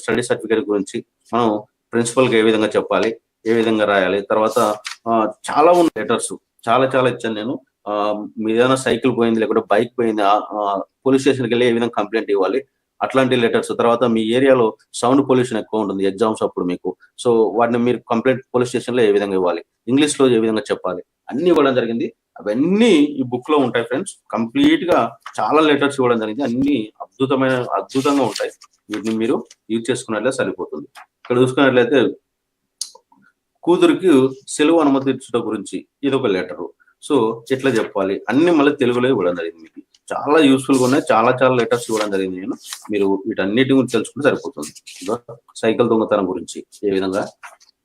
Study certificate గురించి మనం ప్రిన్సిపల్కి ఏ విధంగా చెప్పాలి ఏ విధంగా రాయాలి తర్వాత చాలా ఉన్న లెటర్స్ చాలా చాలా ఇచ్చాను నేను. మీద ఏదైనా సైకిల్ పోయింది లేకుంటే బైక్ పోయింది పోలీస్ స్టేషన్కి వెళ్ళి ఏ విధంగా కంప్లైంట్ ఇవ్వాలి అట్లాంటి లెటర్స్ తర్వాత మీ ఏరియాలో సౌండ్ పొల్యూషన్ ఎక్కువ ఉంటుంది ఎగ్జామ్స్ అప్పుడు మీకు. సో వాటిని మీరు కంప్లైంట్ పోలీస్ స్టేషన్లో ఏ విధంగా ఇవ్వాలి ఇంగ్లీష్లో ఏ విధంగా చెప్పాలి అన్ని ఇవ్వడం జరిగింది. అవన్నీ ఈ బుక్లో ఉంటాయి ఫ్రెండ్స్. కంప్లీట్గా చాలా లెటర్స్ ఇవ్వడం జరిగింది. అన్ని అద్భుతమైన అద్భుతంగా ఉంటాయి. వీటిని మీరు యూజ్ చేసుకున్నట్లే సరిపోతుంది. ఇక్కడ చూసుకున్నట్లయితే కూతురికి సెలవు అనుమతించడం గురించి ఇది ఒక లెటరు. సో ఎట్లా చెప్పాలి? అన్ని మళ్ళీ తెలుగులో ఇవ్వడం జరిగింది మీకు. చాలా యూస్ఫుల్గా ఉన్నాయి. చాలా చాలా లెటర్స్ ఇవ్వడం జరిగింది నేను. మీరు వీటన్నిటి గురించి తెలుసుకుంటే సరిపోతుంది. సైకిల్ దొంగతనం గురించి ఏ విధంగా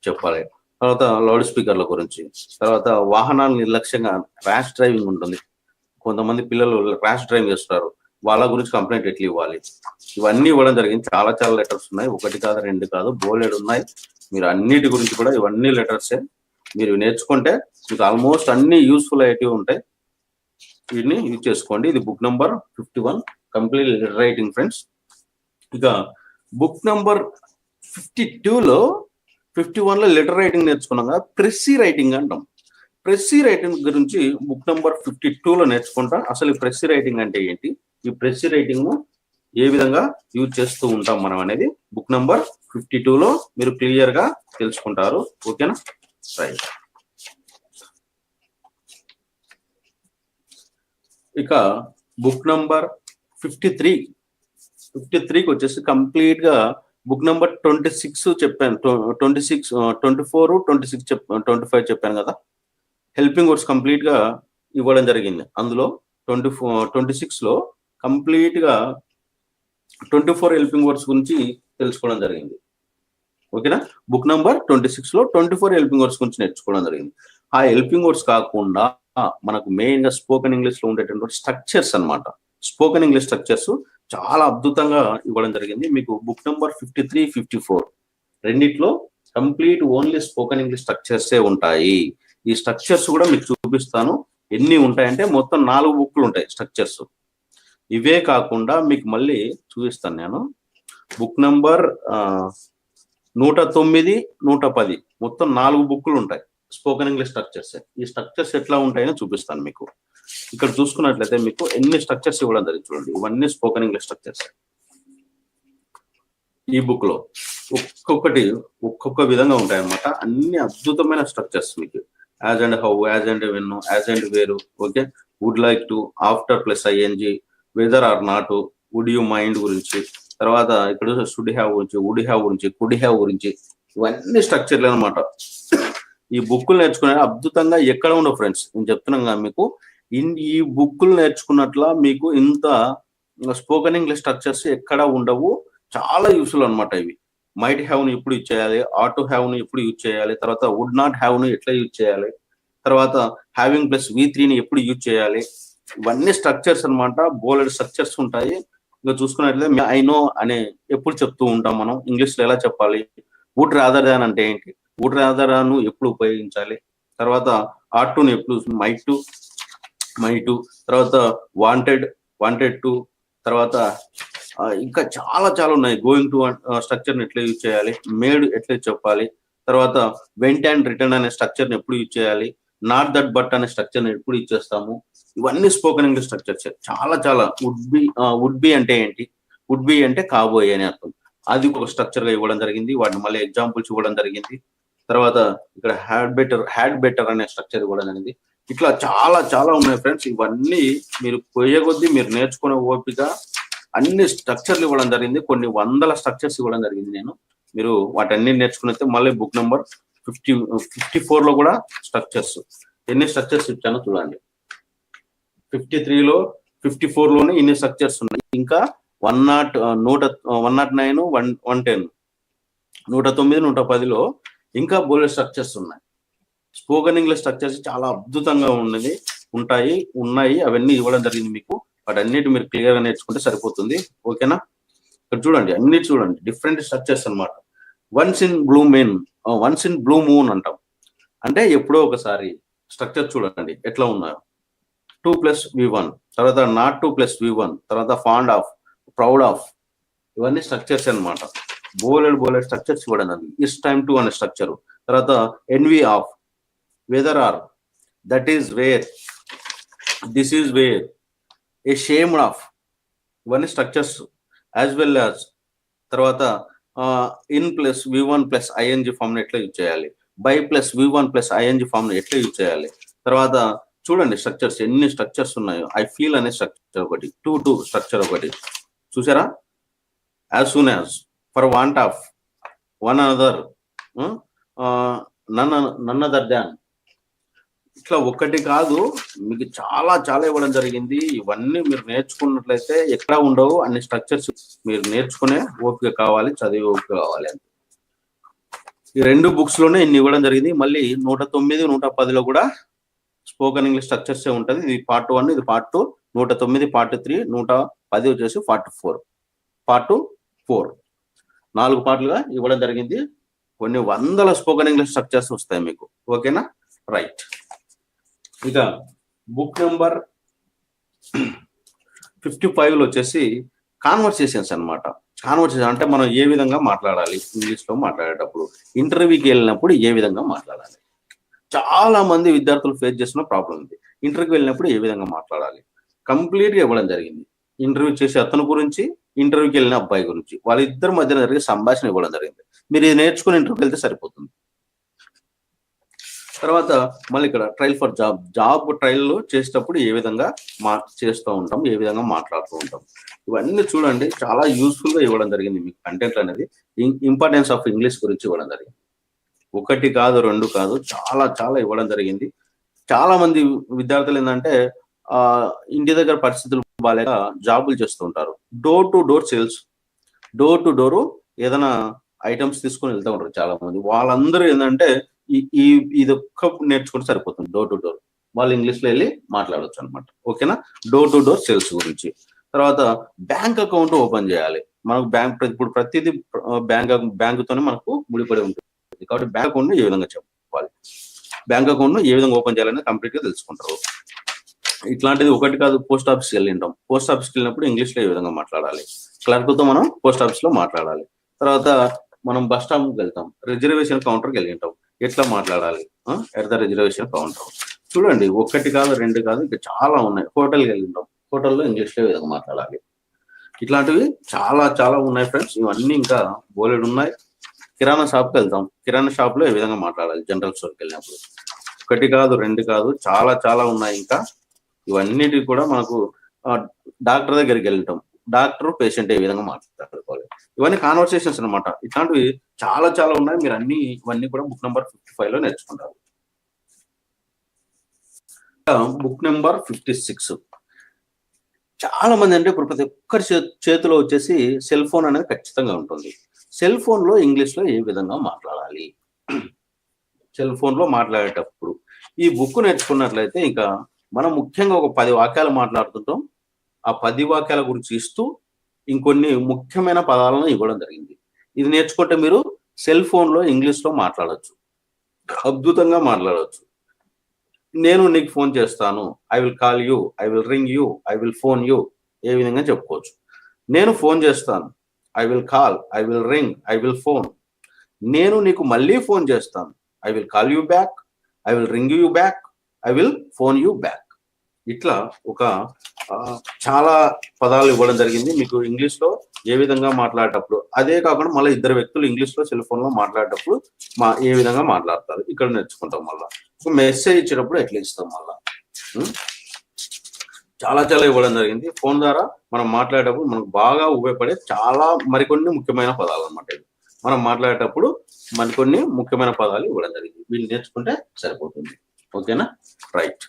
చెప్పాలి? తర్వాత లౌడ్ స్పీకర్ల గురించి. తర్వాత వాహనాలు నిర్లక్ష్యంగా ర్యాష్ డ్రైవింగ్ ఉంటుంది. కొంతమంది పిల్లలు ర్యాష్ డ్రైవింగ్ చేస్తారు. వాళ్ళ గురించి కంప్లైంట్ ఎట్లా ఇవ్వాలి? ఇవన్నీ ఇవ్వడం జరిగింది. చాలా చాలా లెటర్స్ ఉన్నాయి. ఒకటి కాదు రెండు కాదు బోలెడ్ ఉన్నాయి. మీరు అన్నిటి గురించి కూడా ఇవన్నీ లెటర్సే. మీరు నేర్చుకుంటే మీకు ఆల్మోస్ట్ అన్ని యూస్ఫుల్ అయ్యేటివి ఉంటాయి. వీటిని యూజ్ చేసుకోండి. ఇది book number fifty one. Complete letter writing friends. ఇక బుక్ నెంబర్ ఫిఫ్టీ టూలో ఫిఫ్టీ వన్లో లెటర్ రైటింగ్ నేర్చుకున్నాం కదా. ప్రెస్సీ రైటింగ్ అంటాం. ప్రెస్సీ రైటింగ్ గురించి బుక్ నెంబర్ ఫిఫ్టీ టూలో నేర్చుకుంటాం. అసలు ఈ ప్రెస్సీ రైటింగ్ అంటే ఏంటి? ఈ ప్రెస్ రైటింగ్ ఏ విధంగా యూజ్ చేస్తూ ఉంటాం మనం అనేది బుక్ నంబర్ ఫిఫ్టీ టూలో మీరు క్లియర్గా తెలుసుకుంటారు. ఓకేనా రైట్ ఇక book number fifty three fifty త్రీకి వచ్చేసి కంప్లీట్గా బుక్ నెంబర్ ట్వంటీ సిక్స్ చెప్పాను. Twenty six twenty four twenty six చెప్ ట్వంటీ ఫైవ్ చెప్పాను కదా. హెల్పింగ్ వర్డ్స్ కంప్లీట్గా ఇవ్వడం జరిగింది. అందులో ట్వంటీ ఫోర్ ట్వంటీ సిక్స్ కంప్లీట్గా కంప్లీట్గా ట్వంటీ ఫోర్ హెల్పింగ్ వర్డ్స్ గురించి తెలుసుకోవడం జరిగింది. ఓకేనా? బుక్ నంబర్ ట్వంటీ సిక్స్లో ట్వంటీ ఫోర్ హెల్పింగ్ వర్డ్స్ గురించి నేర్చుకోవడం జరిగింది. ఆ హెల్పింగ్ వర్డ్స్ కాకుండా మనకు మెయిన్గా స్పోకెన్ ఇంగ్లీష్లో స్ట్రక్చర్స్ అన్నమాట. స్పోకెన్ ఇంగ్లీష్ స్ట్రక్చర్స్ చాలా అద్భుతంగా ఇవ్వడం జరిగింది. మీకు book number fifty three fifty four రెండిట్లో కంప్లీట్ ఓన్లీ స్పోకెన్ ఇంగ్లీష్ స్ట్రక్చర్సే ఉంటాయి. ఈ స్ట్రక్చర్స్ కూడా మీకు చూపిస్తాను. ఎన్ని ఉంటాయంటే మొత్తం నాలుగు బుక్లు ఉంటాయి స్ట్రక్చర్స్. ఇవే కాకుండా మీకు మళ్ళీ చూపిస్తాను నేను. బుక్ నంబర్ నూట తొమ్మిది నూట పది. మొత్తం నాలుగు బుక్లు ఉంటాయి. Spoken English structures. ఈ స్ట్రక్చర్స్ ఎట్లా ఉంటాయని చూపిస్తాను మీకు. ఇక్కడ చూసుకున్నట్లయితే మీకు ఎన్ని స్ట్రక్చర్స్ ఇవ్వడం జరిగింది చూడండి. ఇవన్నీ స్పోకెన్ ఇంగ్లీష్ స్ట్రక్చర్స్. ఈ బుక్లో ఒక్కొక్కటి ఒక్కొక్క విధంగా ఉంటాయి అన్నమాట అన్ని అద్భుతమైన స్ట్రక్చర్స్ మీకు. As and how as and when as and వేరు. Okay? Would like to after plus ING whether or not would you mind గురించి తర్వాత ఇక్కడ షుడ్ హ్యావ్ గురించి వుడ్ హ్యావ్ గురించి కుడ్ హ్యావ్ గురించి ఇవన్నీ స్ట్రక్చర్లు అనమాట ఈ బుక్కులు నేర్చుకునే అద్భుతంగా ఎక్కడ ఉండవు ఫ్రెండ్స్ నేను చెప్తున్నాను కదా మీకు. ఇన్ ఈ బుక్కులు నేర్చుకున్నట్ల మీకు ఇంత స్పోకెన్ ఇంగ్లీష్ స్ట్రక్చర్స్ ఎక్కడ ఉండవు? చాలా యూస్ఫుల్ అనమాట ఇవి. మైట్ హ్యావ్ను ఎప్పుడు యూజ్ చేయాలి? ఆటో హ్యావ్ను ఎప్పుడు యూజ్ చేయాలి? తర్వాత వుడ్ నాట్ హ్యావ్ను ఎట్లా యూజ్ చేయాలి? తర్వాత హ్యావింగ్ ప్లస్ వి త్రీని ఎప్పుడు యూజ్ చేయాలి? ఇవన్నీ స్ట్రక్చర్స్ అన్నమాట బోలెడ్ స్ట్రక్చర్స్ ఉంటాయి. ఇంకా చూసుకున్నట్లయితే ఐ నో అనే ఎప్పుడు చెప్తూ ఉంటాం మనం. ఇంగ్లీష్లో ఎలా చెప్పాలి? వుడ్ రాదర్ దాన్ అంటే ఏంటి? వుడ్ రాదర్ను ఎప్పుడు ఉపయోగించాలి? తర్వాత ఆర్ టును ఎప్పుడు మై టు మై టు తర్వాత వాంటెడ్ వాంటెడ్ టు తర్వాత ఇంకా చాలా చాలా ఉన్నాయి. గోయింగ్ టు స్ట్రక్చర్ ఎట్లా యూజ్ చేయాలి? మేడ్ ఎట్లా చెప్పాలి? తర్వాత వెంట్ అండ్ రిటర్న్ అనే స్ట్రక్చర్ ఎప్పుడు యూజ్ చేయాలి? నాట్ దట్ బట్ అనే స్ట్రక్చర్ ఎప్పుడు ఇచ్చేస్తాము? ఇవన్నీ స్పోకెన్ ఇంగ్లీష్ స్ట్రక్చర్స్ చాలా చాలా వుడ్ బి వుడ్ బి అంటే ఏంటి? వుడ్ బి అంటే కాబోయే అని అర్థం. అది ఒక స్ట్రక్చర్గా ఇవ్వడం జరిగింది. వాటిని మళ్ళీ ఎగ్జాంపుల్స్ ఇవ్వడం జరిగింది. తర్వాత ఇక్కడ హ్యాడ్ బెటర్ హ్యాడ్ బెటర్ అనే స్ట్రక్చర్ ఇవ్వడం జరిగింది. ఇట్లా చాలా చాలా ఉన్నాయి ఫ్రెండ్స్. ఇవన్నీ మీరు పోయే కొద్దీ మీరు నేర్చుకునే ఓపిక అన్ని స్ట్రక్చర్లు ఇవ్వడం జరిగింది. కొన్ని వందల స్ట్రక్చర్స్ ఇవ్వడం జరిగింది నేను. మీరు వాటన్ని నేర్చుకున్నైతే మళ్ళీ బుక్ నెంబర్ ఫిఫ్టీ ఫిఫ్టీ ఫోర్లో కూడా స్ట్రక్చర్స్ ఎన్ని స్ట్రక్చర్స్ ఇచ్చానో చూడండి. ఫిఫ్టీ త్రీలో ఫిఫ్టీ ఫోర్లోనే ఇన్ని స్ట్రక్చర్స్ ఉన్నాయి. ఇంకా వన్ నాట్ నూట one nought nine one one ten. నూట తొమ్మిది నూట పదిలో ఇంకా బోలెడ్ స్ట్రక్చర్స్ ఉన్నాయి. స్పోకన్ ఇంగ్లీష్ స్ట్రక్చర్స్ చాలా అద్భుతంగా ఉన్నది ఉంటాయి ఉన్నాయి అవన్నీ ఇవ్వడం జరిగింది మీకు. వాటన్నిటి మీరు క్లియర్గా నేర్చుకుంటే సరిపోతుంది. ఓకేనా? ఇక్కడ చూడండి అన్ని చూడండి డిఫరెంట్ స్ట్రక్చర్స్ అన్నమాట. Once in blue main once in blue moon అంటాం. అంటే ఎప్పుడో ఒకసారి స్ట్రక్చర్ చూడండి ఎట్లా ఉన్నారు టూ ప్లస్ వి వన్ తర్వాత not to plus V one తర్వాత ఫాండ్ ఆఫ్ ప్రౌడ్ ఆఫ్ ఇవన్నీ స్ట్రక్చర్స్ అన్నమాట. బోలెడ్ బోలెడ్ స్ట్రక్చర్స్ ఇవ్వడం అది. ఇస్ టైమ్ టు అనే స్ట్రక్చర్ తర్వాత envy of whether or that is where this is where ashamed of ఇవన్నీ స్ట్రక్చర్స్ యాజ్ వెల్ యాజ్ తర్వాత in plus V one plus ING form ఎట్లా యూజ్ చేయాలి? By plus V one plus ING ఫామ్ని ఎట్లా use చేయాలి? తర్వాత చూడండి structures ఎన్ని స్ట్రక్చర్స్ ఉన్నాయో. ఐ ఫీల్ అనే స్ట్రక్చర్ ఒకటి టూ టూ స్ట్రక్చర్ ఒకటి. చూసారా? As soon as for want of one another none none other than ఇట్లా ఒక్కటి కాదు మీకు చాలా చాలా ఇవ్వడం జరిగింది. ఇవన్నీ మీరు నేర్చుకున్నట్లయితే ఎక్కడ ఉండవు. అన్ని స్ట్రక్చర్స్ మీరు నేర్చుకునే ఓపిక కావాలి చదివే ఓపిక కావాలి అని ఈ రెండు బుక్స్లోనే ఇన్ని ఇవ్వడం జరిగింది. మళ్ళీ నూట తొమ్మిది నూట పదిలో కూడా స్పోకెన్ ఇంగ్లీష్ స్ట్రక్చర్స్ ఉంటుంది. ఇది పార్ట్ వన్ ఇది పార్ట్ టూ. నూట తొమ్మిది పార్ట్ త్రీ నూట పది వచ్చేసి పార్ట్ ఫోర్. Part four. నాలుగు పార్ట్లుగా ఇవ్వడం జరిగింది. కొన్ని వందల స్పోకెన్ ఇంగ్లీష్ స్ట్రక్చర్స్ వస్తాయి మీకు. ఓకేనా? రైట్. ఇక బుక్ నెంబర్ ఫిఫ్టీ ఫైవ్లో వచ్చేసి కాన్వర్సేషన్స్ అన్నమాట. కాన్వర్సేషన్ అంటే మనం ఏ విధంగా మాట్లాడాలి? ఇంగ్లీష్లో మాట్లాడేటప్పుడు ఇంటర్వ్యూకి వెళ్ళినప్పుడు ఏ విధంగా మాట్లాడాలి? చాలా మంది విద్యార్థులు ఫేస్ చేస్తున్న ప్రాబ్లం ఉంది ఇంటర్వ్యూకి వెళ్ళినప్పుడు ఏ విధంగా మాట్లాడాలి? కంప్లీట్గా ఇవ్వడం జరిగింది. ఇంటర్వ్యూ చేసే అతను గురించి ఇంటర్వ్యూకి వెళ్ళిన అబ్బాయి గురించి వాళ్ళిద్దరి మధ్యన జరిగే సంభాషణ ఇవ్వడం జరిగింది. మీరు ఇది నేర్చుకుని ఇంటర్వ్యూకి వెళ్తే సరిపోతుంది. తర్వాత మళ్ళీ ఇక్కడ trial for job job trial చేసేటప్పుడు ఏ విధంగా మా చేస్తూ ఉంటాం ఏ విధంగా మాట్లాడుతూ ఉంటాం. ఇవన్నీ చూడండి చాలా యూస్ఫుల్గా ఇవ్వడం జరిగింది మీకు కంటెంట్ అనేది. ఇంపార్టెన్స్ ఆఫ్ ఇంగ్లీష్ గురించి ఇవ్వడం జరిగింది. ఒకటి కాదు రెండు కాదు చాలా చాలా ఇవ్వడం జరిగింది. చాలా మంది విద్యార్థులు ఏంటంటే ఆ ఇంటి దగ్గర పరిస్థితులు బాగాలేక జాబులు చేస్తుంటారు door to door sales door to door ఏదైనా ఐటమ్స్ తీసుకొని వెళ్తూ ఉంటారు చాలా మంది వాళ్ళందరూ ఏంటంటే ఈ ఇది ఒక్క నేర్చుకుంటే సరిపోతుంది. డోర్ టు డోర్ వాళ్ళు ఇంగ్లీష్లో వెళ్ళి మాట్లాడొచ్చు అనమాట ఓకేనా? డోర్ టు డోర్ సేల్స్ గురించి. తర్వాత బ్యాంక్ అకౌంట్ ఓపెన్ చేయాలి. మనకు బ్యాంక్ ఇప్పుడు ప్రతిదీ బ్యాంక్ బ్యాంకుతోనే మనకు ముడిపడి ఉంటుంది. కాబట్టి బ్యాంక్ అకౌంట్ ఏ విధంగా చెప్పాలి? బ్యాంక్ అకౌంట్ ఏ విధంగా ఓపెన్ చేయాలని కంప్లీట్గా తెలుసుకుంటారు. ఇట్లాంటిది ఒకటి కాదు పోస్ట్ ఆఫీస్కి వెళ్ళింటాం పోస్ట్ ఆఫీస్కి వెళ్ళినప్పుడు ఇంగ్లీష్లో ఏ విధంగా మాట్లాడాలి? క్లర్క్తో మనం పోస్ట్ ఆఫీస్లో మాట్లాడాలి. తర్వాత మనం బస్ స్టాండ్కి వెళ్తాం. రిజర్వేషన్ కౌంటర్కి వెళ్ళింటాం ఎట్లా మాట్లాడాలి? ఎట్ ద రిజర్వేషన్ కౌంటర్ చూడండి ఒక్కటి కాదు రెండు కాదు ఇంకా చాలా ఉన్నాయి. హోటల్కి వెళ్ళింటాం హోటల్లో ఇంగ్లీష్లో ఏ విధంగా మాట్లాడాలి. ఇట్లాంటివి చాలా చాలా ఉన్నాయి ఫ్రెండ్స్. ఇవన్నీ ఇంకా బోలెడు ఉన్నాయి. కిరాణా షాప్కి వెళ్తాం కిరాణా షాప్లో ఏ విధంగా మాట్లాడాలి? జనరల్ స్టోర్కి వెళ్ళినప్పుడు. ఒకటి కాదు రెండు కాదు చాలా చాలా ఉన్నాయి ఇంకా. ఇవన్నిటి కూడా మనకు డాక్టర్ దగ్గరికి వెళ్తాం డాక్టర్ పేషెంట్ ఏ విధంగా మాట్లాడుకోవాలి ఇవన్నీ కాన్వర్సేషన్స్ అనమాట ఇట్లాంటివి చాలా చాలా ఉన్నాయి. మీరు అన్ని ఇవన్నీ కూడా బుక్ నెంబర్ ఫిఫ్టీ ఫైవ్లో నేర్చుకుంటారు. బుక్ నెంబర్ ఫిఫ్టీ సిక్స్ చాలా మంది అంటే ఇప్పుడు ప్రతి ఒక్కరి చేతిలో వచ్చేసి సెల్ ఫోన్ అనేది ఖచ్చితంగా ఉంటుంది. సెల్ ఫోన్లో ఇంగ్లీష్లో ఏ విధంగా మాట్లాడాలి? సెల్ ఫోన్లో మాట్లాడేటప్పుడు ఈ బుక్ నేర్చుకున్నట్లయితే ఇంకా మనం ముఖ్యంగా ఒక పది వాక్యాలు మాట్లాడుతుంటాం. ఆ పది వాక్యాల గురించి ఇస్తూ ఇంకొన్ని ముఖ్యమైన పదాలను ఇవ్వడం జరిగింది. ఇది నేర్చుకుంటే మీరు సెల్ ఫోన్లో ఇంగ్లీష్లో మాట్లాడచ్చు. అద్భుతంగా మాట్లాడవచ్చు నేను నీకు ఫోన్ చేస్తాను. I will call you. I will ring you. I will phone you. ఏ విధంగా చెప్పుకోవచ్చు. నేను ఫోన్ చేస్తాను. I will call. I will ring. I will phone. నేను నీకు మళ్ళీ ఫోన్ చేస్తాను. I will call you back. I will ring you back. I will phone you back. ఇట్లా ఒక చాలా పదాలు ఇవ్వడం జరిగింది. మీకు ఇంగ్లీష్లో ఏ విధంగా మాట్లాడేటప్పుడు అదే కాకుండా మళ్ళీ ఇద్దరు వ్యక్తులు ఇంగ్లీష్లో సెల్ ఫోన్లో మాట్లాడేటప్పుడు మా ఏ విధంగా మాట్లాడతారు. ఇక్కడ నేర్చుకుంటాం మళ్ళా. మెసేజ్ ఇచ్చేటప్పుడు ఎట్లా ఇస్తాం మళ్ళా? చాలా చాలా ఇవ్వడం జరిగింది. ఫోన్ ద్వారా మనం మాట్లాడేటప్పుడు మనకు బాగా ఉపయోగపడే చాలా మరికొన్ని ముఖ్యమైన పదాలు అనమాట ఇది మనం మాట్లాడేటప్పుడు మరికొన్ని ముఖ్యమైన పదాలు ఇవ్వడం జరిగింది. వీళ్ళు నేర్చుకుంటే సరిపోతుంది. ఓకేనా? రైట్.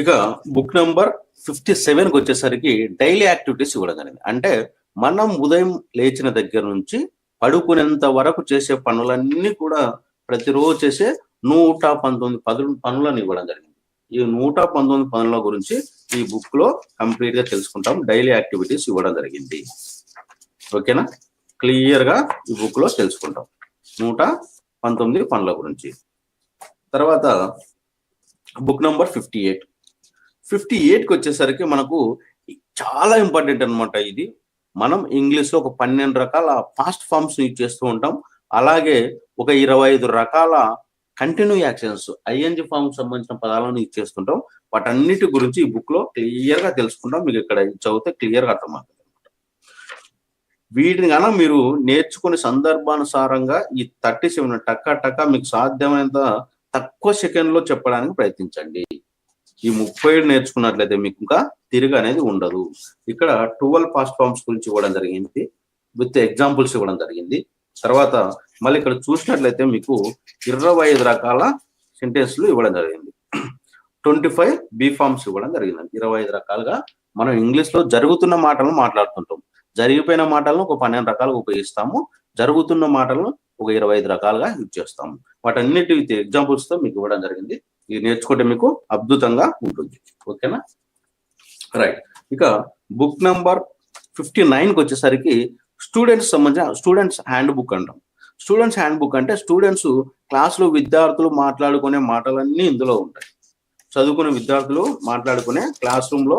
ఇక బుక్ నెంబర్ ఫిఫ్టీ సెవెన్కి వచ్చేసరికి డైలీ యాక్టివిటీస్ ఇవ్వడం జరిగింది. అంటే మనం ఉదయం లేచిన దగ్గర నుంచి పడుకునేంత వరకు చేసే పనులన్నీ కూడా ప్రతిరోజు చేసే నూట పంతొమ్మిది పదు పనులను ఇవ్వడం జరిగింది. ఈ నూట పంతొమ్మిది పనుల గురించి ఈ బుక్లో కంప్లీట్గా తెలుసుకుంటాం. డైలీ యాక్టివిటీస్ ఇవ్వడం జరిగింది. ఓకేనా? క్లియర్గా ఈ బుక్లో తెలుసుకుంటాం. నూట పంతొమ్మిది పనుల గురించి. తర్వాత book number fifty eight fifty ఎయిట్కి వచ్చేసరికి మనకు చాలా ఇంపార్టెంట్ అన్నమాట ఇది. మనం ఇంగ్లీష్లో ఒక పన్నెండు రకాల ఫాస్ట్ ఫార్మ్స్ యూజ్ చేస్తూ ఉంటాం. అలాగే ఒక ఇరవై ఐదు రకాల కంటిన్యూ యాక్షన్స్ ఐఎన్జి ఫార్మ్ సంబంధించిన పదాలను యూజ్ చేస్తుంటాం. వాటన్నిటి గురించి ఈ బుక్లో క్లియర్గా తెలుసుకుంటాం. మీకు ఇక్కడ చదివితే క్లియర్గా అర్థమవుతుంది వీటిని కనుక మీరు నేర్చుకునే సందర్భానుసారంగా ఈ థర్టీ సెవెన్ టక్క టక్క మీకు సాధ్యమైనంత తక్కువ సెకండ్లో చెప్పడానికి ప్రయత్నించండి. ఈ ముప్పై ఏడు నేర్చుకున్నట్లయితే మీకు ఇంకా తిరిగి అనేది ఉండదు. ఇక్కడ ట్వెల్వ్ పాస్ట్ ఫార్మ్స్ గురించి ఇవ్వడం జరిగింది. విత్ ఎగ్జాంపుల్స్ ఇవ్వడం జరిగింది. తర్వాత మళ్ళీ ఇక్కడ చూసినట్లయితే మీకు ఇరవై ఐదు రకాల సెంటెన్స్లు ఇవ్వడం జరిగింది. ట్వంటీ ఫైవ్ బీ ఫార్మ్స్ ఇవ్వడం జరిగింది ఇరవై ఐదు రకాలుగా మనం ఇంగ్లీష్లో జరుగుతున్న మాటలను మాట్లాడుతుంటాం. జరిగిపోయిన మాటలను ఒక పన్నెండు రకాలుగా ఉపయోగిస్తాము. జరుగుతున్న మాటలను ఒక ఇరవై ఐదు రకాలుగా యూజ్ చేస్తాము. వాటన్నిటి ఎగ్జాంపుల్స్తో మీకు ఇవ్వడం జరిగింది. ఇది నేర్చుకుంటే మీకు అద్భుతంగా ఉంటుంది. ఓకేనా? రైట్ ఇక బుక్ నంబర్ ఫిఫ్టీ నైన్కి వచ్చేసరికి స్టూడెంట్స్ సంబంధించిన స్టూడెంట్స్ హ్యాండ్ బుక్ అంటాం. స్టూడెంట్స్ హ్యాండ్ బుక్ అంటే స్టూడెంట్స్ క్లాస్లో విద్యార్థులు మాట్లాడుకునే మాటలన్నీ ఇందులో ఉంటాయి. చదువుకునే విద్యార్థులు మాట్లాడుకునే క్లాస్ రూమ్లో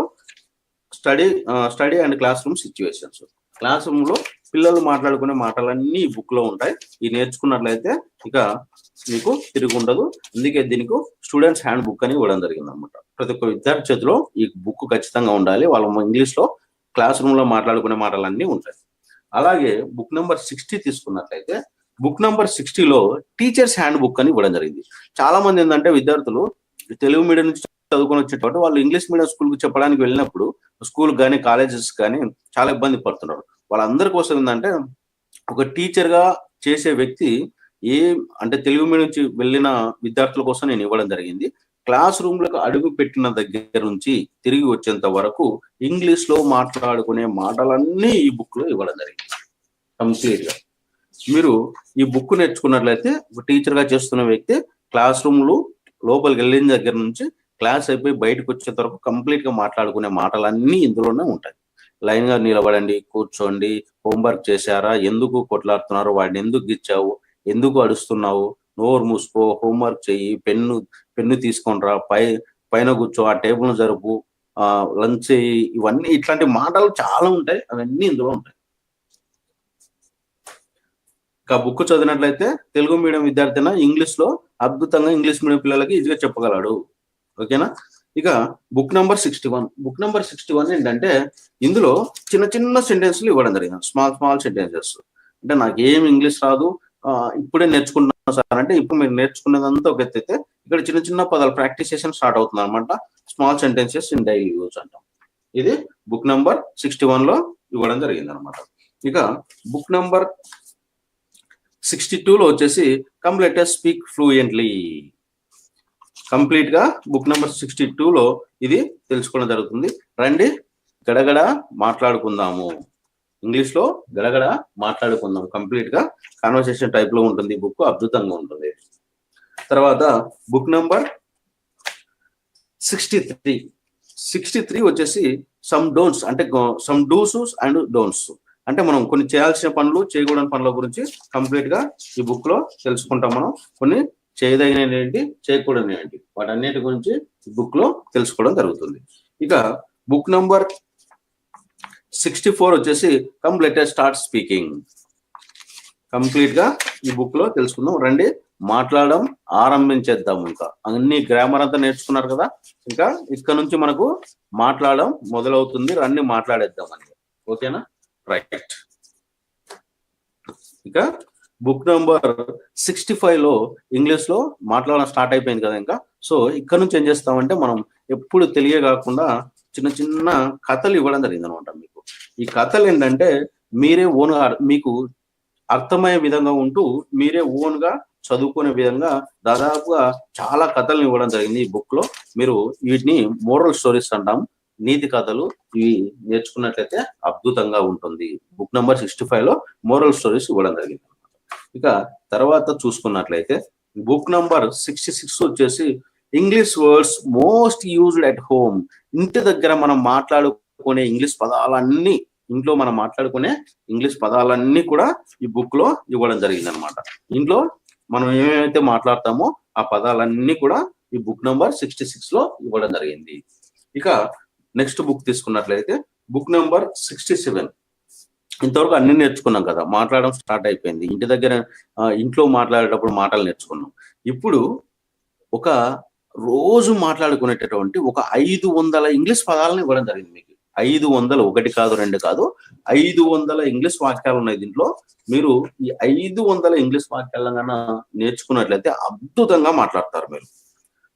study study and classroom situations class రూమ్లో పిల్లలు మాట్లాడుకునే మాటలన్నీ ఈ బుక్లో ఉంటాయి. ఇవి నేర్చుకున్నట్లయితే ఇక మీకు తిరిగి ఉండదు. అందుకే దీనికి స్టూడెంట్స్ హ్యాండ్ బుక్ అని ఇవ్వడం జరిగింది అనమాట ప్రతి ఒక్క విద్యార్థి చేతిలో ఈ బుక్ ఖచ్చితంగా ఉండాలి. వాళ్ళ ఇంగ్లీష్లో క్లాస్ రూమ్లో మాట్లాడుకునే మాటలన్నీ ఉంటాయి. అలాగే బుక్ నెంబర్ సిక్స్టీ తీసుకున్నట్లయితే బుక్ నెంబర్ సిక్స్టీలో టీచర్స్ హ్యాండ్ బుక్ అని ఇవ్వడం జరిగింది. చాలా మంది ఏంటంటే విద్యార్థులు తెలుగు మీడియం నుంచి చదువుకొని వచ్చేటప్పుడు వాళ్ళు ఇంగ్లీష్ మీడియం స్కూల్కి చెప్పడానికి వెళ్ళినప్పుడు స్కూల్ కానీ కాలేజెస్ కానీ చాలా ఇబ్బంది పడుతున్నారు. వాళ్ళందరి కోసం ఏంటంటే ఒక టీచర్గా చేసే వ్యక్తి ఏ అంటే తెలుగు మీడియం నుంచి వెళ్ళిన విద్యార్థుల కోసం నేను ఇవ్వడం జరిగింది. క్లాస్ రూమ్లకు అడుగు పెట్టిన దగ్గర నుంచి తిరిగి వచ్చేంత వరకు ఇంగ్లీష్లో మాట్లాడుకునే మాటలన్నీ ఈ బుక్లో ఇవ్వడం జరిగింది. కంప్లీట్గా. మీరు ఈ బుక్ నేర్చుకున్నట్లయితే ఒక టీచర్గా చేస్తున్న వ్యక్తి క్లాస్ రూమ్లో లోపలికి వెళ్ళిన దగ్గర నుంచి క్లాస్ అయిపోయి బయటకు వచ్చేంత వరకు కంప్లీట్గా మాట్లాడుకునే మాటలన్నీ ఇందులోనే ఉంటాయి. లైన్గా నిలబడండి కూర్చోండి. హోంవర్క్ చేశారా? ఎందుకు కొట్లాడుతున్నారు? వాడిని ఎందుకు గిచ్చావు ఎందుకు అడుస్తున్నావు? నోరు మూసుకో హోంవర్క్ చెయ్యి పెన్ను పెన్ను తీసుకొనిరా పై పైన కూర్చో ఆ టేబుల్ జరుపు ఆ లంచ్ చెయ్యి. ఇవన్నీ ఇట్లాంటి మాటలు చాలా ఉంటాయి. అవన్నీ ఇందులో ఉంటాయి. ఇంకా బుక్ చదివినట్లయితే తెలుగు మీడియం విద్యార్థిన ఇంగ్లీష్లో అద్భుతంగా ఇంగ్లీష్ మీడియం పిల్లలకి ఈజీగా చెప్పగలడు. ఓకేనా? ఇక book number sixty one book number sixty one ఏంటంటే ఇందులో చిన్న చిన్న సెంటెన్స్లు ఇవ్వడం జరిగింది. స్మాల్ స్మాల్ సెంటెన్సెస్ అంటే నాకు ఏం ఇంగ్లీష్ రాదు. ఇప్పుడే నేర్చుకుంటున్నాను సార్ అంటే ఇప్పుడు మీరు నేర్చుకునేదంతా ఒక ఎత్తు అయితే ఇక్కడ చిన్న చిన్న పదాలు ప్రాక్టీస్ సెషన్ స్టార్ట్ అవుతుంది అనమాట small sentences in daily use అంటాం. ఇది బుక్ నెంబర్ సిక్స్టీ వన్లో ఇవ్వడం జరిగింది అనమాట ఇక బుక్ నెంబర్ సిక్స్టీ లో వచ్చేసి కమ్ లెట్ స్పీక్ ఫ్లూయెంట్లీ కంప్లీట్గా బుక్ నెంబర్ సిక్స్టీ లో ఇది తెలుసుకోవడం జరుగుతుంది. రండి గడగడ మాట్లాడుకుందాము. ఇంగ్లీష్లో గడగడ మాట్లాడుకుందాం. కంప్లీట్గా కాన్వర్సేషన్ టైప్లో ఉంటుంది బుక్ అద్భుతంగా ఉంటుంది. తర్వాత book number sixty three. Sixty three వచ్చేసి సమ్ డోన్స్ అంటే సమ్ డూస్ అండ్ డోన్స్. అంటే మనం కొన్ని చేయాల్సిన పనులు చేయకూడని పనుల గురించి కంప్లీట్గా ఈ బుక్లో తెలుసుకుంటాం మనం. కొన్ని చేయదగినవి ఏంటి చేయకూడని ఏంటి వాటన్నిటి గురించి బుక్లో తెలుసుకోవడం జరుగుతుంది. ఇక బుక్ నంబర్ సిక్స్టీ ఫోర్ వచ్చేసి కమ్ లెటర్ స్టార్ట్ స్పీకింగ్ కంప్లీట్గా ఈ బుక్లో తెలుసుకుందాం. రండి మాట్లాడడం ఆరంభించేద్దాం ఇంకా. అన్ని గ్రామర్ అంతా నేర్చుకున్నారు కదా? ఇంకా ఇక్కడ నుంచి మనకు మాట్లాడడం మొదలవుతుంది. రండి మాట్లాడేద్దాం అని ఓకేనా? రైట్ ఇక బుక్ నంబర్ సిక్స్టీ ఫైవ్లో ఇంగ్లీష్లో మాట్లాడడం స్టార్ట్ అయిపోయింది కదా ఇంకా. సో ఇక్కడ నుంచి ఏం చేస్తామంటే మనం ఎప్పుడు తెలియకాకుండా చిన్న చిన్న కథలు ఇవ్వడం జరిగింది అనమాట మీకు. ఈ కథలు ఏంటంటే మీరే ఓన్ మీకు అర్థమయ్యే విధంగా ఉంటూ మీరే ఓన్గా చదువుకునే విధంగా దాదాపుగా చాలా కథలను ఇవ్వడం జరిగింది ఈ బుక్లో. మీరు వీటిని మోరల్ స్టోరీస్ అంటాం నీతి కథలు ఇవి నేర్చుకున్నట్లయితే అద్భుతంగా ఉంటుంది. బుక్ నెంబర్ సిక్స్టీ ఫైవ్లో మోరల్ స్టోరీస్ ఇవ్వడం జరిగింది. ఇక తర్వాత చూసుకున్నట్లయితే బుక్ నంబర్ సిక్స్టీ సిక్స్ వచ్చేసి English words most used at home ఇంటి దగ్గర మనం మాట్లాడుకునే ఇంగ్లీష్ పదాలన్నీ ఇంట్లో మనం మాట్లాడుకునే ఇంగ్లీష్ పదాలన్నీ కూడా ఈ బుక్లో ఇవ్వడం జరిగింది అనమాట ఇంట్లో మనం ఏమేమైతే మాట్లాడతామో ఆ పదాలన్నీ కూడా ఈ బుక్ నెంబర్ సిక్స్టీ సిక్స్లో ఇవ్వడం జరిగింది. ఇక నెక్స్ట్ బుక్ తీసుకున్నట్లయితే బుక్ నెంబర్ సిక్స్టీ సెవెన్ ఇంతవరకు అన్ని నేర్చుకున్నాం కదా. మాట్లాడడం స్టార్ట్ అయిపోయింది. ఇంటి దగ్గర ఇంట్లో మాట్లాడేటప్పుడు మాటలు నేర్చుకున్నాం. ఇప్పుడు ఒక రోజు మాట్లాడుకునేటటువంటి ఒక ఐదు వందల ఇంగ్లీష్ పదాలను ఇవ్వడం జరిగింది మీకు. ఐదు వందలు ఒకటి కాదు రెండు కాదు ఐదు వందల ఇంగ్లీష్ వాక్యాలు ఉన్నాయి దీంట్లో. మీరు ఈ ఐదు వందల ఇంగ్లీష్ వాక్యాలను కన్నా నేర్చుకున్నట్లయితే అద్భుతంగా మాట్లాడతారు మీరు.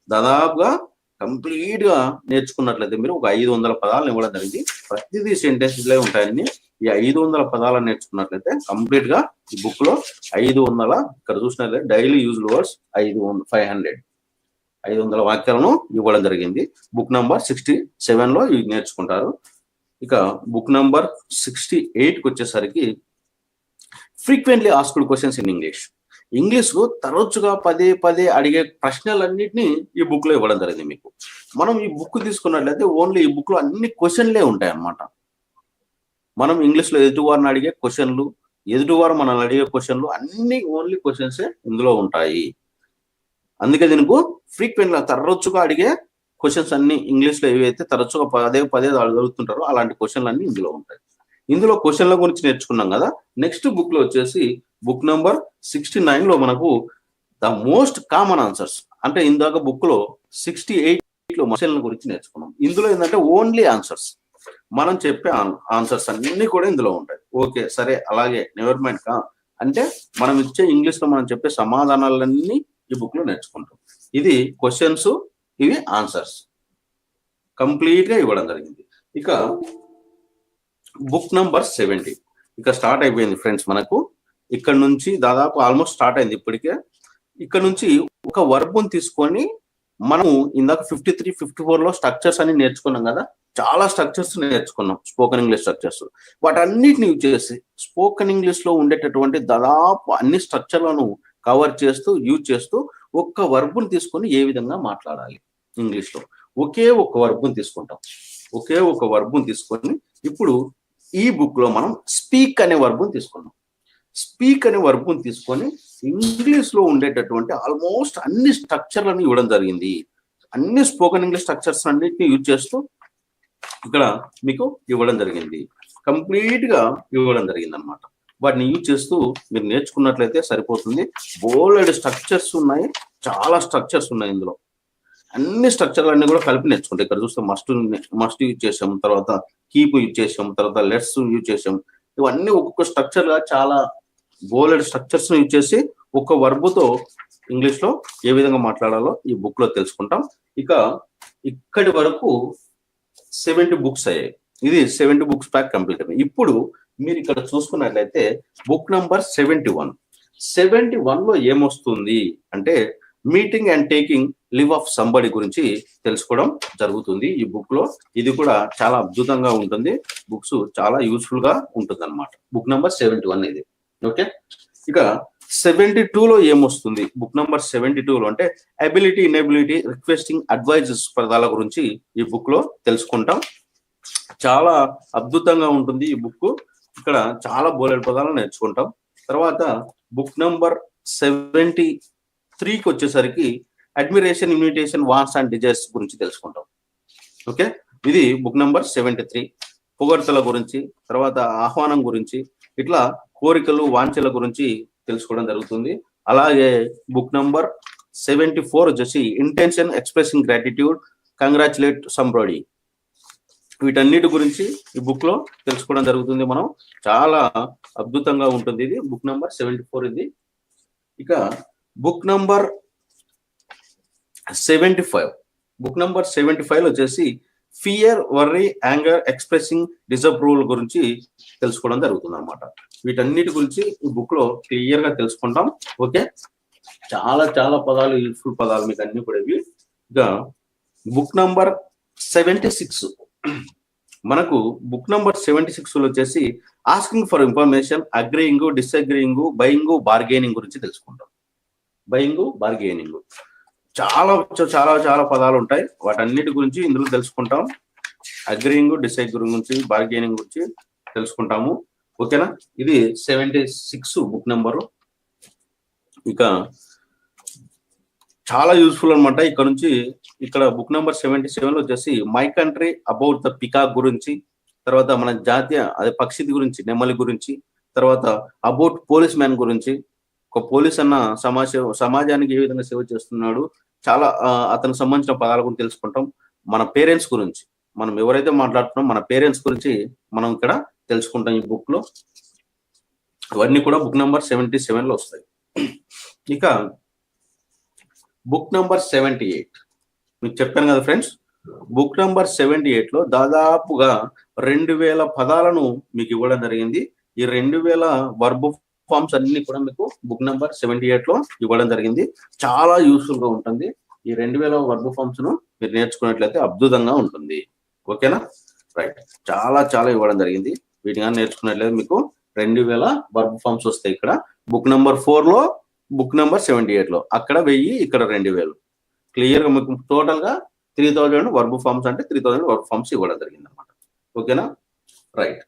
దాదాపుగా కంప్లీట్గా నేర్చుకున్నట్లయితే మీరు ఒక ఐదు వందల పదాలను ఇవ్వడం జరిగింది. ప్రతిదీ సెంటెన్స్లే ఉంటాయని ఈ ఐదు వందల పదాలను నేర్చుకున్నట్లయితే కంప్లీట్గా ఈ బుక్లో ఐదు వందల ఇక్కడ చూసినట్లయితే డైలీ యూజ్ వర్డ్స్ ఐదు ఫైవ్ హండ్రెడ్. ఐదు వందల వాక్యాలను ఇవ్వడం జరిగింది. బుక్ నంబర్ సిక్స్టీ సెవెన్లో ఇవి నేర్చుకుంటారు. ఇక బుక్ నంబర్ సిక్స్టీ ఎయిట్కి వచ్చేసరికి frequently asked questions in English. English తరచుగా పదే పదే అడిగే ప్రశ్నలన్నింటినీ ఈ బుక్లో ఇవ్వడం జరిగింది మీకు. మనం ఈ బుక్ తీసుకున్నట్లయితే ఓన్లీ ఈ బుక్లో అన్ని క్వశ్చన్లే ఉంటాయి అన్నమాట మనం ఇంగ్లీష్లో ఎదుటివారిని అడిగే క్వశ్చన్లు ఎదుటివారు మనల్ని అడిగే క్వశ్చన్లు అన్ని ఓన్లీ క్వశ్చన్సే ఇందులో ఉంటాయి. అందుకే దీనికి ఫ్రీక్వెంట్ తరచుగా అడిగే క్వశ్చన్స్ అన్ని ఇంగ్లీష్లో ఏవైతే తరచుగా పదే పదే అడుగుతుంటారో అలాంటి క్వశ్చన్లు అన్ని ఇందులో ఉంటాయి. ఇందులో క్వశ్చన్ల గురించి నేర్చుకున్నాం కదా నెక్స్ట్ బుక్లో వచ్చేసి బుక్ నెంబర్ సిక్స్టీ నైన్లో మనకు ద మోస్ట్ కామన్ ఆన్సర్స్. అంటే ఇందాక బుక్లో సిక్స్టీ ఎయిట్లో క్వశ్చన్ల గురించి నేర్చుకున్నాం. ఇందులో ఏంటంటే ఓన్లీ ఆన్సర్స్. మనం చెప్పే ఆన్సర్స్ అన్ని కూడా ఇందులో ఉంటాయి. ఓకే సరే అలాగే నెవర్ మైండ్ కా? అంటే మనం ఇచ్చే ఇంగ్లీష్లో మనం చెప్పే సమాధానాలన్నీ ఈ బుక్లో నేర్చుకుంటాం. ఇది క్వశ్చన్స్ ఇవి ఆన్సర్స్ కంప్లీట్గా ఇవ్వడం జరిగింది. ఇక బుక్ నంబర్ సెవెంటీ ఇక స్టార్ట్ అయిపోయింది ఫ్రెండ్స్ మనకు ఇక్కడ నుంచి దాదాపు ఆల్మోస్ట్ స్టార్ట్ అయింది ఇప్పటికే. ఇక్కడ నుంచి ఒక వర్బుని తీసుకొని మనము ఇందాక ఫిఫ్టీ త్రీ ఫిఫ్టీ ఫోర్లో స్ట్రక్చర్స్ అని నేర్చుకున్నాం కదా? చాలా స్ట్రక్చర్స్ నేర్చుకున్నాం స్పోకెన్ ఇంగ్లీష్ స్ట్రక్చర్స్ వాటన్నిటిని యూజ్ చేసి స్పోకెన్ ఇంగ్లీష్లో ఉండేటటువంటి దాదాపు అన్ని స్ట్రక్చర్లను కవర్ చేస్తూ యూజ్ చేస్తూ ఒక్క వర్బుని తీసుకొని ఏ విధంగా మాట్లాడాలి ఇంగ్లీష్లో? ఒకే ఒక వర్బుని తీసుకుంటాం. ఒకే ఒక వర్బుని తీసుకొని ఇప్పుడు ఈ బుక్లో మనం స్పీక్ అనే వర్బుని తీసుకున్నాం. స్పీక్ అనే వర్బుని తీసుకొని ఇంగ్లీష్లో ఉండేటటువంటి ఆల్మోస్ట్ అన్ని స్ట్రక్చర్లను ఇవ్వడం జరిగింది. అన్ని స్పోకెన్ ఇంగ్లీష్ స్ట్రక్చర్స్ అన్నిటిని యూజ్ చేస్తూ ఇక్కడ మీకు ఇవ్వడం జరిగింది. కంప్లీట్గా ఇవ్వడం జరిగింది అనమాట వాటిని యూజ్ చేస్తూ మీరు నేర్చుకున్నట్లయితే సరిపోతుంది. బోల్డ్ స్ట్రక్చర్స్ ఉన్నాయి. చాలా స్ట్రక్చర్స్ ఉన్నాయి ఇందులో. అన్ని స్ట్రక్చర్లన్నీ కూడా కలిపి నేర్చుకుంటాయి ఇక్కడ చూస్తే మస్ట్ మస్ట్ యూజ్ చేసాం తర్వాత కీప్ యూజ్ చేసాం తర్వాత లెట్స్ యూజ్ చేసాం ఇవన్నీ ఒక్కొక్క స్ట్రక్చర్గా చాలా బోలెడ్ స్ట్రక్చర్స్ యూజ్ చేసి ఒక వర్బుతో ఇంగ్లీష్లో ఏ విధంగా మాట్లాడాలో ఈ బుక్లో తెలుసుకుంటాం. ఇక ఇక్కడి వరకు సెవెంటీ బుక్స్ అయ్యాయి. ఇది సెవెంటీ బుక్స్ ప్యాక్ కంప్లీట్ అయింది ఇప్పుడు మీరు ఇక్కడ చూసుకున్నట్లయితే book number seventy one seventy వన్లో ఏమొస్తుంది? అంటే meeting and taking leave of somebody గురించి తెలుసుకోవడం జరుగుతుంది ఈ బుక్లో. ఇది కూడా చాలా అద్భుతంగా ఉంటుంది. బుక్స్ చాలా యూస్ఫుల్గా ఉంటుంది అనమాట బుక్ నంబర్ సెవెంటీ వన్ ఇది. ఓకే? ఇక సెవెంటీ లో ఏమొస్తుంది? బుక్ నంబర్ సెవెంటీ లో అంటే అబిలిటీ ఇనబిలిటీ రిక్వెస్టింగ్ అడ్వైజెస్ పదాల గురించి ఈ బుక్లో తెలుసుకుంటాం. చాలా అద్భుతంగా ఉంటుంది ఈ బుక్ ఇక్కడ చాలా బోలెడ్ పదాలు నేర్చుకుంటాం. తర్వాత బుక్ నంబర్ సెవెంటీ త్రీకి వచ్చేసరికి admiration invitation wants and desires గురించి తెలుసుకుంటాం. ఓకే? ఇది బుక్ నంబర్ సెవెంటీ త్రీ. పొగడ్తల గురించి తర్వాత ఆహ్వానం గురించి. ఇట్లా కోరికలు వాంఛల గురించి తెలుసుకోవడం జరుగుతుంది. అలాగే బుక్ నంబర్ సెవెంటీ ఫోర్ వచ్చేసి intention expressing gratitude. Congratulate somebody. వీటన్నిటి గురించి ఈ బుక్లో తెలుసుకోవడం జరుగుతుంది మనం. చాలా అద్భుతంగా ఉంటుంది ఇది. బుక్ నంబర్ సెవెంటీ ఫోర్ ఇది. ఇక book number seventy five. Book number seventy five వచ్చేసి fear worry anger expressing disapproval గురించి తెలుసుకోవడం జరుగుతుంది అనమాట వీటన్నిటి గురించి ఈ బుక్లో క్లియర్గా తెలుసుకుంటాం. ఓకే? చాలా చాలా పదాలు యూస్ఫుల్ పదాలు మీకు అన్ని కూడా ఇవి. ఇక బుక్ నంబర్ సెవెంటీ సిక్స్ మనకు బుక్ నంబర్ సెవెంటీ సిక్స్లో వచ్చేసి asking for information agreeing disagreeing buying bargaining గురించి తెలుసుకుంటాం. బయింగ్ బార్గెనింగ్ చాలా చాలా చాలా పదాలు ఉంటాయి. వాటన్నిటి గురించి ఇందులో తెలుసుకుంటాం. అగ్రీయింగ్ డిసైగ్రింగ్ గురించి బార్గెనింగ్ గురించి తెలుసుకుంటాము. ఓకేనా? ఇది సెవెంటీ సిక్స్ బుక్ నెంబరు. ఇక చాలా యూస్ఫుల్ అనమాట ఇక్కడ నుంచి ఇక్కడ బుక్ నెంబర్ సెవెంటీ సెవెన్లో వచ్చేసి my country about the peacock గురించి తర్వాత మన జాతీయ అదే పక్షి గురించి నెమ్మలి గురించి తర్వాత అబౌట్ పోలీస్ మ్యాన్ గురించి ఒక పోలీస్ అన్న సమాజ సమాజానికి ఏ విధంగా సేవ చేస్తున్నాడు చాలా అతనికి సంబంధించిన పదాల గురించి తెలుసుకుంటాం. మన పేరెంట్స్ గురించి మనం ఎవరైతే మాట్లాడుతున్నాం మన పేరెంట్స్ గురించి మనం ఇక్కడ తెలుసుకుంటాం ఈ బుక్లో. ఇవన్నీ కూడా బుక్ నెంబర్ సెవెంటీ సెవెన్లో వస్తాయి. ఇక బుక్ నెంబర్ సెవెంటీ ఎయిట్ మీకు చెప్పాను కదా ఫ్రెండ్స్ బుక్ నెంబర్ సెవెంటీ ఎయిట్లో దాదాపుగా రెండు వేల పదాలను మీకు ఇవ్వడం జరిగింది. ఈ రెండు వేల వర్బ్ ఫామ్స్ అన్ని కూడా మీకు బుక్ నెంబర్ సెవెంటీ ఎయిట్లో ఇవ్వడం జరిగింది. చాలా యూస్ఫుల్గా ఉంటుంది. ఈ రెండు వేల వర్బ్ ఫార్మ్స్ను మీరు నేర్చుకున్నట్లయితే అద్భుతంగా ఉంటుంది. ఓకేనా? రైట్ చాలా చాలా ఇవ్వడం జరిగింది. వీటిని కానీ నేర్చుకున్నట్లయితే మీకు రెండు వేల వర్బ్ ఫార్మ్స్ వస్తాయి ఇక్కడ. బుక్ నెంబర్ ఫోర్లో బుక్ నెంబర్ సెవెంటీ ఎయిట్లో. అక్కడ వెయ్యి ఇక్కడ రెండు వేలు. క్లియర్గా మీకు టోటల్గా త్రీ థౌజండ్ వర్బ్ ఫార్మ్స్ అంటే త్రీ థౌజండ్ వర్బ్ ఫార్మ్స్ ఇవ్వడం జరిగింది అనమాట ఓకేనా? రైట్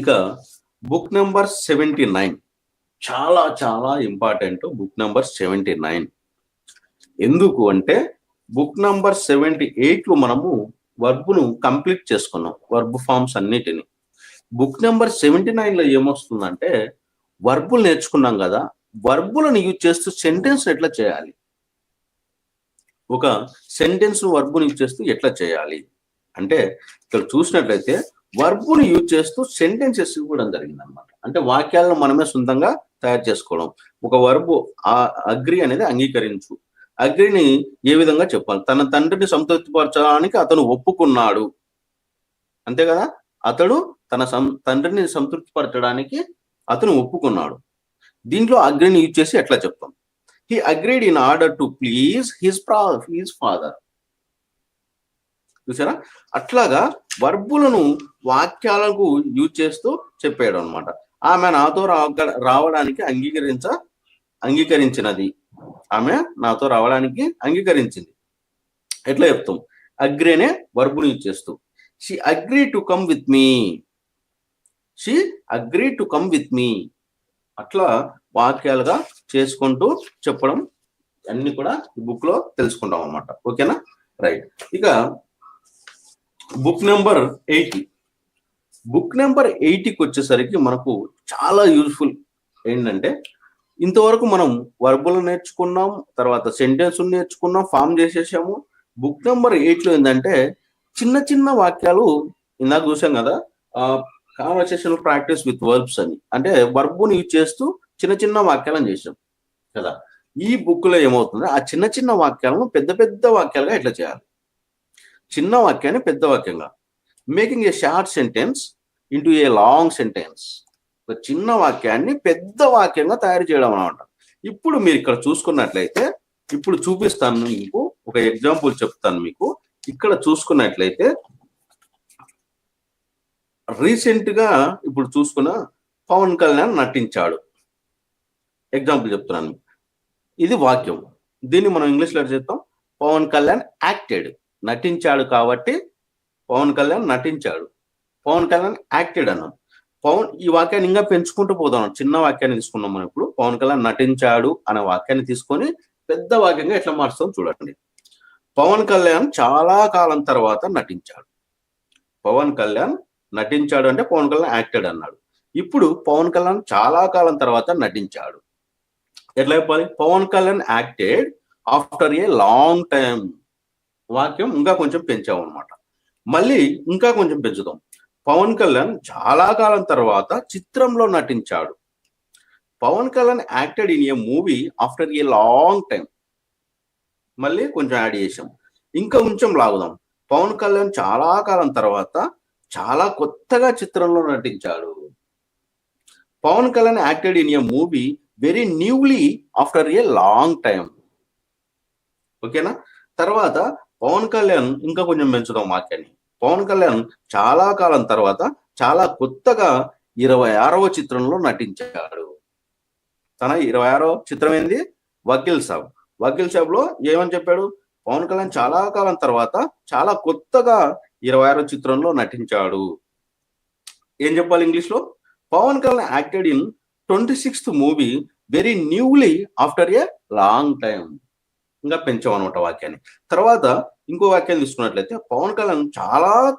ఇక బుక్ నెంబర్ సెవెంటీ నైన్. చాలా చాలా important book number seventy nine. ఎందుకు అంటే బుక్ నంబర్ సెవెంటీ ఎయిట్లో మనము వర్బ్ను కంప్లీట్ చేసుకున్నాం. వర్బ్ ఫార్మ్స్ అన్నిటిని. బుక్ నెంబర్ సెవెంటీ నైన్లో ఏమొస్తుందంటే వర్బులు నేర్చుకున్నాం కదా వర్బులను యూజ్ చేస్తూ సెంటెన్స్ ఎట్లా చేయాలి? ఒక సెంటెన్స్ వర్బుని యూజ్ చేస్తూ ఎట్లా చేయాలి? అంటే ఇక్కడ చూసినట్లయితే వర్బుని యూజ్ చేస్తూ సెంటెన్సెస్ ఇవ్వడం జరిగింది అనమాట అంటే వాక్యాలను మనమే సొంతంగా తయారు చేసుకోవడం. ఒక వర్బు ఆ అగ్రి అనేది అంగీకరించు. అగ్రిని ఏ విధంగా చెప్పాలి? తన తండ్రిని సంతృప్తిపరచడానికి అతను ఒప్పుకున్నాడు. అంతే కదా? అతడు తన సం తండ్రిని సంతృప్తిపరచడానికి అతను ఒప్పుకున్నాడు. దీంట్లో అగ్రిని యూజ్ చేసి ఎట్లా చెప్తాం? He agreed in order to please his ప్రా హిస్ ఫాదర్ చూసారా? అట్లాగా వర్బులను వాక్యాలకు యూజ్ చేస్తూ చెప్పాడు అనమాట ఆమె నాతో రావడానికి అంగీకరించ అంగీకరించినది. ఆమె నాతో రావడానికి అంగీకరించింది. ఎట్లా చెప్తాం? అగ్రేనే వర్బుని యూజ్ చేస్తూ. She agree to come with me she agree to come with me అట్లా వాక్యాలుగా చేసుకుంటూ చెప్పడం అన్ని కూడా ఈ బుక్లో తెలుసుకుంటాం అనమాట ఓకేనా? రైట్ ఇక book number eighty book number ఎయిటీకి వచ్చేసరికి మనకు చాలా యూజ్ఫుల్ ఏంటంటే ఇంతవరకు మనం వర్బులు నేర్చుకున్నాం తర్వాత సెంటెన్స్ నేర్చుకున్నాం ఫామ్ చేసేసాము. బుక్ నెంబర్ ఎయిట్లో ఏంటంటే చిన్న చిన్న వాక్యాలు ఇందాక చూసాం కదా? కాన్వర్సేషన్ ప్రాక్టీస్ విత్ వర్బ్స్ అని. అంటే వర్బుని యూజ్ చేస్తూ చిన్న చిన్న వాక్యాలను చేసాం కదా? ఈ బుక్లో ఏమవుతుంది ఆ చిన్న చిన్న వాక్యాలను పెద్ద పెద్ద వాక్యాలుగా ఎట్లా చేయాలి. చిన్న వాక్యాన్ని పెద్ద వాక్యంగా. Making a short sentence into a long sentence ఒక చిన్న వాక్యాన్ని పెద్ద వాక్యంగా తయారు చేయడం అనమాట ఇప్పుడు మీరు ఇక్కడ చూసుకున్నట్లయితే ఇప్పుడు చూపిస్తాను మీకు ఒక ఎగ్జాంపుల్ చెప్తాను మీకు. ఇక్కడ చూసుకున్నట్లయితే రీసెంట్గా ఇప్పుడు చూసుకున్న పవన్ కళ్యాణ్ నటించాడు. ఎగ్జాంపుల్ చెప్తున్నాను. ఇది వాక్యం. దీన్ని మనం ఇంగ్లీష్లో చెప్తాం పవన్ కళ్యాణ్ యాక్టెడ్ నటించాడు కాబట్టి పవన్ కళ్యాణ్ నటించాడు. పవన్ కళ్యాణ్ యాక్టెడ్ అన్నాం. పవన్ ఈ వాక్యాన్ని ఇంకా పెంచుకుంటూ పోతాం చిన్న వాక్యాన్ని తీసుకున్నాం మనం ఇప్పుడు. పవన్ కళ్యాణ్ నటించాడు అనే వాక్యాన్ని తీసుకొని పెద్ద వాక్యంగా ఎట్లా మార్చుతాం చూడండి. పవన్ కళ్యాణ్ చాలా కాలం తర్వాత నటించాడు. పవన్ కళ్యాణ్ నటించాడు అంటే పవన్ కళ్యాణ్ యాక్టెడ్ అన్నాడు. ఇప్పుడు పవన్ కళ్యాణ్ చాలా కాలం తర్వాత నటించాడు. ఎట్లా చెప్పాలి? Pawan Kalyan acted after a long time వాక్యం ఇంకా కొంచెం పెంచాము అనమాట మళ్ళీ ఇంకా కొంచెం పెంచుదాం. పవన్ కళ్యాణ్ చాలా కాలం తర్వాత చిత్రంలో నటించాడు. Pawan Kalyan acted in a movie after a long time మళ్ళీ కొంచెం యాడ్ చేసాం ఇంకా కొంచెం లాగుదాం. పవన్ కళ్యాణ్ చాలా కాలం తర్వాత చాలా కొత్తగా చిత్రంలో నటించాడు. Pawan Kalyan acted in a movie very newly after a long time ఓకేనా తర్వాత పవన్ కళ్యాణ్ ఇంకా కొంచెం పెంచుదాం వాక్యాన్ని. పవన్ కళ్యాణ్ చాలా కాలం తర్వాత చాలా కొత్తగా ఇరవై ఆరవ చిత్రంలో నటించాడు. తన ఇరవై ఆరవ చిత్రం ఏంది? వకీల్ సాబ్. వకీల్ సాబ్లో ఏమని చెప్పాడు? పవన్ కళ్యాణ్ చాలా కాలం తర్వాత చాలా కొత్తగా ఇరవై ఆరో చిత్రంలో నటించాడు. ఏం చెప్పాలి ఇంగ్లీష్లో Pawan Kalyan acted in twenty sixth movie very newly after a long time ఇంకా పెంచాం అనమాట వాక్యాన్ని. తర్వాత ఇంకో వాక్యాన్ని తీసుకున్నట్లయితే పవన్ కళ్యాణ్ చాలా